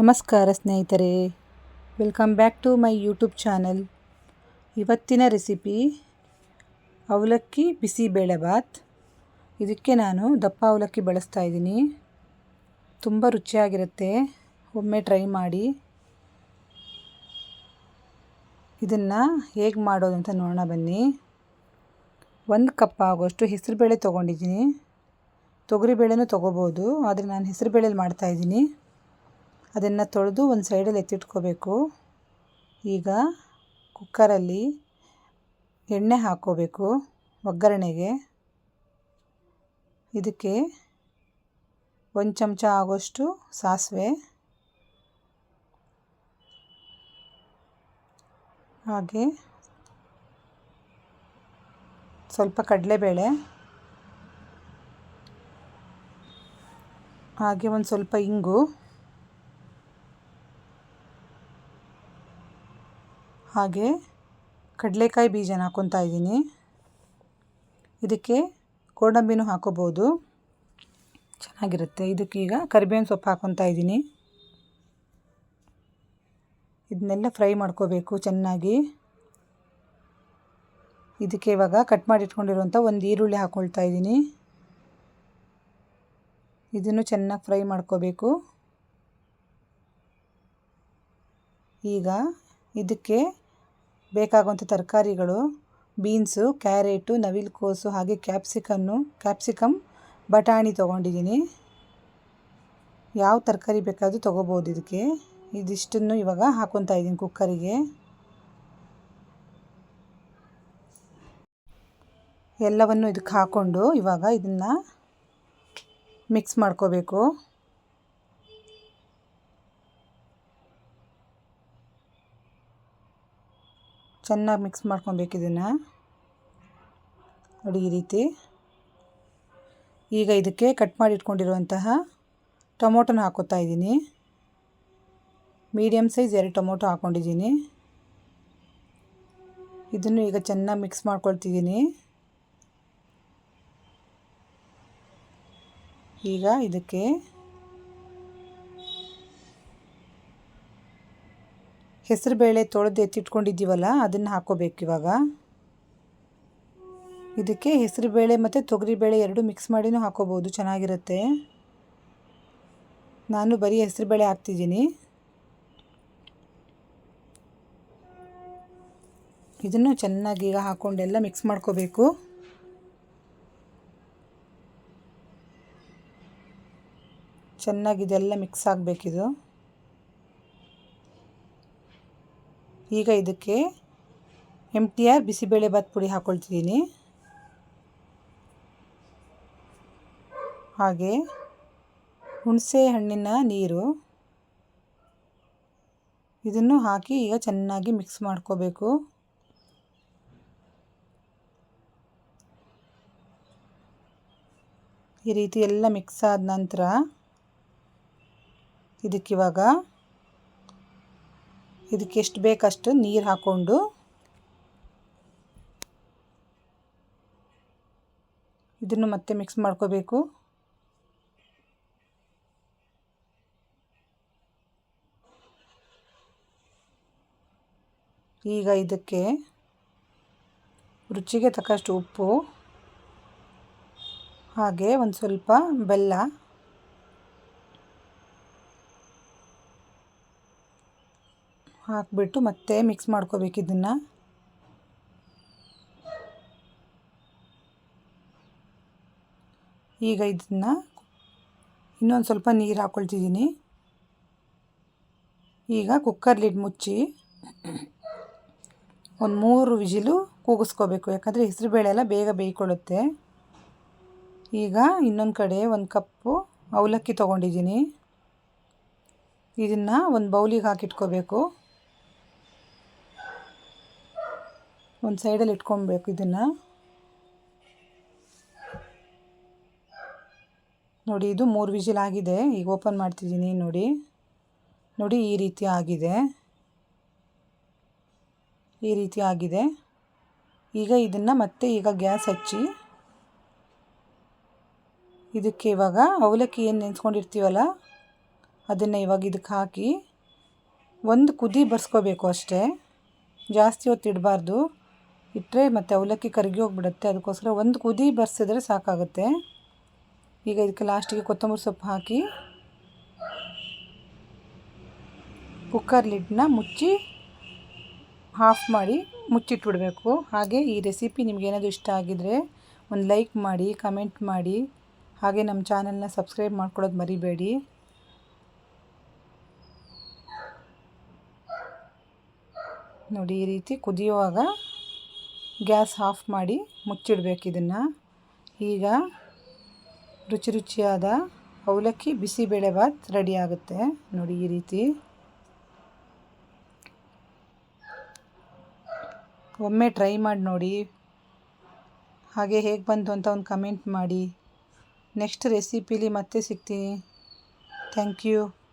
ನಮಸ್ಕಾರ ಸ್ನೇಹಿತರೆ. Welcome back to my YouTube channel ಇವತ್ತಿನ ರೆಸಿಪಿ ಅವಲಕ್ಕಿ ಬಿಸಿಬೇಳೆಭಾತ್ ಇದಕ್ಕೆ ನಾನು ದಪ್ಪ ಅವಲಕ್ಕಿ ಬಳಸ್ತಾ ಇದ್ದೀನಿ. ತುಂಬ ರುಚಿಯಾಗಿರುತ್ತೆ. ಒಮ್ಮೆ ಟ್ರೈ ಮಾಡಿ. ಇದನ್ನು ಹೇಗೆ ಮಾಡೋದು ಅಂತ ನೋಡೋಣ ಬನ್ನಿ. ಒಂದು ಕಪ್ ಆಗೋಷ್ಟು ಹೆಸರುಬೇಳೆ ತೊಗೊಂಡಿದ್ದೀನಿ. ತೊಗರಿಬೇಳೆನೂ ತೊಗೋಬೋದು, ಆದರೆ ನಾನು ಹೆಸರುಬೇಳೆಲಿ ಮಾಡ್ತಾಯಿದ್ದೀನಿ ಅದನ್ನು ತೊಳೆದು ಒಂದು ಸೈಡಲ್ಲಿ ಎತ್ತಿಟ್ಕೋಬೇಕು. ಈಗ ಕುಕ್ಕರಲ್ಲಿ ಎಣ್ಣೆ ಹಾಕ್ಕೋಬೇಕು ಒಗ್ಗರಣೆಗೆ. ಇದಕ್ಕೆ ಒಂದು ಚಮಚ ಆಗೋಷ್ಟು ಸಾಸಿವೆ. ಹಾಗೆ ಸ್ವಲ್ಪ ಕಡಲೆಬೇಳೆ. ಹಾಗೆ ಒಂದು ಸ್ವಲ್ಪ ಇಂಗು. ಹಾಗೆ ಕಡಲೆಕಾಯಿ ಬೀಜನ ಹಾಕ್ಕೊತಾ ಇದ್ದೀನಿ. ಇದಕ್ಕೆ ಗೋಡಂಬಿನೂ ಹಾಕೋಬೋದು. ಚೆನ್ನಾಗಿರುತ್ತೆ. ಇದಕ್ಕೀಗ ಕರಿಬೇವಿನ ಸೊಪ್ಪು ಹಾಕ್ಕೊತಾ ಇದ್ದೀನಿ. ಇದನ್ನೆಲ್ಲ ಫ್ರೈ ಮಾಡ್ಕೋಬೇಕು ಚೆನ್ನಾಗಿ. ಇದಕ್ಕೆ ಇವಾಗ ಕಟ್ ಮಾಡಿ ಇಟ್ಕೊಂಡಿರುವಂಥ ಒಂದು ಈರುಳ್ಳಿ ಹಾಕ್ಕೊಳ್ತಾ ಇದ್ದೀನಿ. ಇದನ್ನು ಚೆನ್ನಾಗಿ ಫ್ರೈ ಮಾಡ್ಕೋಬೇಕು. ಈಗ ಇದಕ್ಕೆ ಬೇಕಾಗುವಂಥ ತರಕಾರಿಗಳು, ಬೀನ್ಸು, ಕ್ಯಾರೆಟು, ನವಿಲುಕೋಸು ಹಾಗೆ ಕ್ಯಾಪ್ಸಿಕನ್ನು, ಕ್ಯಾಪ್ಸಿಕಮ್, ಬಟಾಣಿ ತೊಗೊಂಡಿದ್ದೀನಿ. ಯಾವ ತರಕಾರಿ ಬೇಕಾದರೂ ತೊಗೋಬೋದು ಇದಕ್ಕೆ. ಇದಿಷ್ಟನ್ನು ಇವಾಗ ಹಾಕೊತಾ ಇದ್ದೀನಿ ಕುಕ್ಕರಿಗೆ. ಎಲ್ಲವನ್ನು ಇದಕ್ಕೆ ಹಾಕ್ಕೊಂಡು ಇವಾಗ ಇದನ್ನು ಮಿಕ್ಸ್ ಮಾಡ್ಕೋಬೇಕು. ಚೆನ್ನಾಗಿ ಮಿಕ್ಸ್ ಮಾಡ್ಕೊಬೇಕು ಇದನ್ನು. ನೋಡಿ ಈ ರೀತಿ. ಈಗ ಇದಕ್ಕೆ ಕಟ್ ಮಾಡಿ ಇಟ್ಕೊಂಡಿರುವಂತಹ ಟೊಮೊಟೊನ ಹಾಕೋತಾ ಇದ್ದೀನಿ. ಮೀಡಿಯಮ್ ಸೈಜ್ ಎರಡು ಟೊಮೊಟೊ ಹಾಕ್ಕೊಂಡಿದ್ದೀನಿ. ಇದನ್ನು ಈಗ ಚೆನ್ನಾಗಿ ಮಿಕ್ಸ್ ಮಾಡ್ಕೊಳ್ತಿದ್ದೀನಿ. ಈಗ ಇದಕ್ಕೆ ಹೆಸರುಬೇಳೆ ತೊಳೆದು ಎತ್ತಿಟ್ಕೊಂಡಿದ್ದೀವಲ್ಲ, ಅದನ್ನು ಹಾಕ್ಕೋಬೇಕು ಇವಾಗ. ಇದಕ್ಕೆ ಹೆಸರುಬೇಳೆ ಮತ್ತು ತೊಗರಿಬೇಳೆ ಎರಡು ಮಿಕ್ಸ್ ಮಾಡಿನೂ ಹಾಕೋಬೋದು, ಚೆನ್ನಾಗಿರುತ್ತೆ. ನಾನು ಬರೀ ಹೆಸರುಬೇಳೆ ಹಾಕ್ತಿದ್ದೀನಿ. ಇದನ್ನು ಚೆನ್ನಾಗಿ ಈಗ ಹಾಕ್ಕೊಂಡೆಲ್ಲ ಮಿಕ್ಸ್ ಮಾಡ್ಕೋಬೇಕು. ಚೆನ್ನಾಗಿ ಇದೆಲ್ಲ ಮಿಕ್ಸ್ ಆಗಬೇಕಿದು. ಈಗ ಇದಕ್ಕೆ ಎಂ ಟಿ ಆರ್ ಬಿಸಿಬೇಳೆಭಾತ್ ಪುಡಿ ಹಾಕ್ಕೊಳ್ತಿದ್ದೀನಿ ಹಾಗೆ ಹುಣಸೆ ಹಣ್ಣಿನ ನೀರು ಇದನ್ನು ಹಾಕಿ ಈಗ ಚೆನ್ನಾಗಿ ಮಿಕ್ಸ್ ಮಾಡ್ಕೋಬೇಕು. ಈ ರೀತಿ ಎಲ್ಲ ಮಿಕ್ಸ್ ಆದ ನಂತರ ಇದಕ್ಕಿವಾಗ ಇದಕ್ಕೆ ಎಷ್ಟು ಬೇಕಷ್ಟು ನೀರು ಹಾಕ್ಕೊಂಡು ಇದನ್ನು ಮತ್ತೆ ಮಿಕ್ಸ್ ಮಾಡ್ಕೋಬೇಕು. ಈಗ ಇದಕ್ಕೆ ರುಚಿಗೆ ತಕ್ಕಷ್ಟು ಉಪ್ಪು, ಹಾಗೆ ಒಂದು ಸ್ವಲ್ಪ ಬೆಲ್ಲ. ಹಾಕಿಬಿಟ್ಟು ಮತ್ತೆ ಮಿಕ್ಸ್ ಮಾಡ್ಕೋಬೇಕು ಇದನ್ನು. ಈಗ ಇದನ್ನು ಇನ್ನೊಂದು ಸ್ವಲ್ಪ ನೀರು ಹಾಕ್ಕೊಳ್ತಿದ್ದೀನಿ ಈಗ ಕುಕ್ಕರ್ ಲಿಡ್ ಮುಚ್ಚಿ ಒಂದು ಮೂರು ವಿಜಿಲು ಕೂಗಿಸ್ಕೋಬೇಕು, ಯಾಕಂದರೆ ಹೆಸರುಬೇಳೆ ಎಲ್ಲ ಬೇಗ ಬೇಯ್ಕೊಳ್ಳುತ್ತೆ. ಈಗ ಇನ್ನೊಂದು ಕಡೆ ಒಂದು ಕಪ್ಪು ಅವಲಕ್ಕಿ ತೊಗೊಂಡಿದ್ದೀನಿ. ಇದನ್ನು ಒಂದು ಬೌಲಿಗೆ ಹಾಕಿಟ್ಕೋಬೇಕು. ಒಂದು ಸೈಡಲ್ಲಿ ಇಟ್ಕೊಬೇಕು ಇದನ್ನು. ನೋಡಿ, ಇದು ಮೂರು ವಿಜಿಲ್ ಆಗಿದೆ. ಈಗ ಓಪನ್ ಮಾಡ್ತಿದ್ದೀನಿ, ನೋಡಿ. ನೋಡಿ, ಈ ರೀತಿ ಆಗಿದೆ. ಈ ರೀತಿ ಆಗಿದೆ. ಈಗ ಇದನ್ನು ಮತ್ತೆ ಈಗ ಗ್ಯಾಸ್ ಹಚ್ಚಿ, ಇದಕ್ಕೆ ಇವಾಗ ಅವಲಕ್ಕಿ ಏನು ನೆನೆಸ್ಕೊಂಡಿರ್ತೀವಲ್ಲ, ಅದನ್ನು ಇವಾಗ ಇದಕ್ಕೆ ಹಾಕಿ, ಒಂದು ಕುದಿ ಬರ್ಸ್ಕೋಬೇಕು ಅಷ್ಟೇ. ಜಾಸ್ತಿ ಹೊತ್ತು ಇಡಬಾರ್ದು. ಇಟ್ಟರೆ ಮತ್ತು ಅವಲಕ್ಕಿ ಕರಗಿ ಹೋಗ್ಬಿಡುತ್ತೆ. ಅದಕ್ಕೋಸ್ಕರ ಒಂದು ಕುದಿ ಬರ್ಸಿದ್ರೆ ಸಾಕಾಗುತ್ತೆ. ಈಗ ಇದಕ್ಕೆ ಲಾಸ್ಟಿಗೆ ಕೊತ್ತಂಬರಿ ಸೊಪ್ಪು ಹಾಕಿ, ಕುಕ್ಕರ್ ಲಿಡ್ನ ಮುಚ್ಚಿ ಹಾಫ್ ಮಾಡಿ ಮುಚ್ಚಿಟ್ಬಿಡಬೇಕು. ಹಾಗೆ ಈ ರೆಸಿಪಿ ನಿಮಗೇನಾದರೂ ಇಷ್ಟ ಆಗಿದರೆ ಒಂದು ಲೈಕ್ ಮಾಡಿ ಕಮೆಂಟ್ ಮಾಡಿ. ಹಾಗೆ ನಮ್ಮ ಚಾನಲ್ನ ಸಬ್ಸ್ಕ್ರೈಬ್ ಮಾಡ್ಕೊಳ್ಳೋದು ಮರಿಬೇಡಿ. ನೋಡಿ ಈ ರೀತಿ ಕುದಿಯುವಾಗ ಗ್ಯಾಸ್ ಆಫ್ ಮಾಡಿ ಮುಚ್ಚಿಡಬೇಕು ಇದನ್ನು. ಈಗ ರುಚಿ ರುಚಿಯಾದ ಅವಲಕ್ಕಿ ಬಿಸಿಬೇಳೆಭಾತ್ ರೆಡಿ ಆಗುತ್ತೆ. ನೋಡಿ ಈ ರೀತಿ. ಒಮ್ಮೆ ಟ್ರೈ ಮಾಡಿ ನೋಡಿ. ಹಾಗೆ ಹೇಗೆ ಬಂತು ಅಂತ ಒಂದು ಕಮೆಂಟ್ ಮಾಡಿ. ನೆಕ್ಸ್ಟ್ ರೆಸಿಪೀಲಿ ಮತ್ತೆ ಸಿಗ್ತೀನಿ. Thank you.